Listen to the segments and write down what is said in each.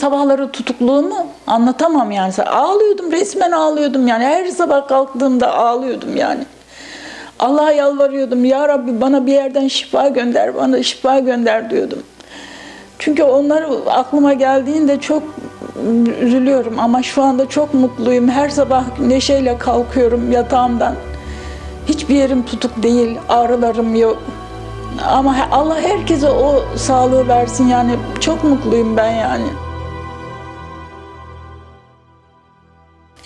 Sabahları tutukluğumu anlatamam yani. Ağlıyordum, resmen ağlıyordum yani. Her sabah kalktığımda ağlıyordum yani. Allah'a yalvarıyordum. Ya Rabbi bana bir yerden şifa gönder, bana şifa gönder diyordum. Çünkü onlar aklıma geldiğinde çok üzülüyorum ama şu anda çok mutluyum. Her sabah neşeyle kalkıyorum yatağımdan. Hiçbir yerim tutuk değil, ağrılarım yok. Ama Allah herkese o sağlığı versin yani. Çok mutluyum ben yani.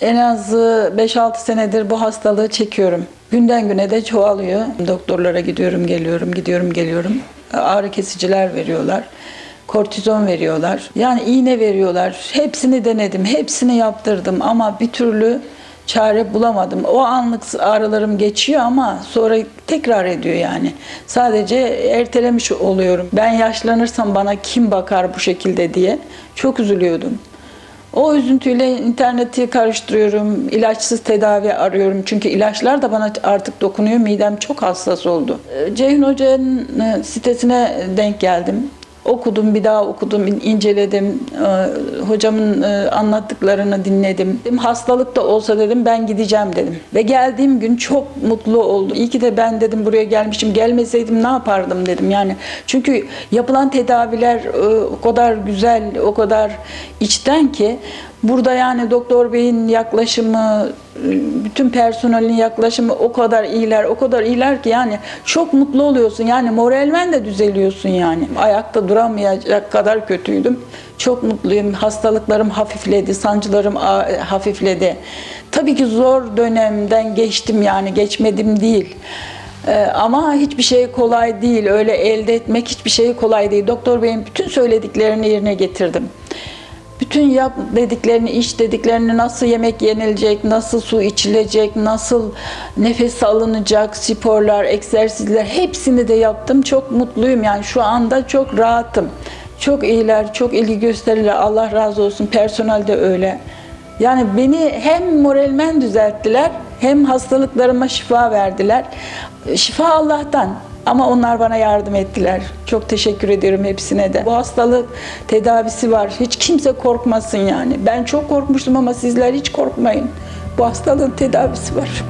En az 5-6 senedir bu hastalığı çekiyorum. Günden güne de çoğalıyor. Doktorlara gidiyorum, geliyorum, gidiyorum, geliyorum. Ağrı kesiciler veriyorlar. Kortizon veriyorlar. Yani iğne veriyorlar. Hepsini denedim, hepsini yaptırdım ama bir türlü çare bulamadım. O anlık ağrılarım geçiyor ama sonra tekrar ediyor yani. Sadece ertelemiş oluyorum. Ben yaşlanırsam bana kim bakar bu şekilde diye çok üzülüyordum. O üzüntüyle interneti karıştırıyorum, ilaçsız tedavi arıyorum. Çünkü ilaçlar da bana artık dokunuyor, midem çok hassas oldu. Ee, Ceyhun Hoca'nın e, sitesine denk geldim. Okudum, bir daha okudum, in- inceledim. Ee, Hocamın e, anlattıklarını dinledim. Hastalık da olsa dedim ben gideceğim dedim. Ve geldiğim gün çok mutlu oldum. İyi ki de ben dedim buraya gelmişim. Gelmeseydim ne yapardım dedim yani. Çünkü yapılan tedaviler e, o kadar güzel, o kadar içten ki burada yani doktor beyin yaklaşımı, bütün personelin yaklaşımı o kadar iyiler, o kadar iyiler ki yani çok mutlu oluyorsun. Yani moralmen de düzeliyorsun yani. Ayakta duramayacak kadar kötüydüm. Çok mutluyum. Hastalıklarım hafifledi, sancılarım hafifledi. Tabii ki zor dönemden geçtim yani geçmedim değil. Ee, ama hiçbir şey kolay değil. Öyle elde etmek hiçbir şey kolay değil. Doktor beyin bütün söylediklerini yerine getirdim. Bütün yap dediklerini, iç dediklerini, nasıl yemek yenilecek, nasıl su içilecek, nasıl nefes alınacak, sporlar, egzersizler hepsini de yaptım. Çok mutluyum yani şu anda çok rahatım. Çok iyiler, çok ilgi gösterirler. Allah razı olsun. Personel de öyle. Yani beni hem moralmen düzelttiler hem hastalıklarıma şifa verdiler. Şifa Allah'tan. Ama onlar bana yardım ettiler. Çok teşekkür ediyorum hepsine de. Bu hastalık tedavisi var. Hiç kimse korkmasın yani. Ben çok korkmuştum ama sizler hiç korkmayın. Bu hastalığın tedavisi var.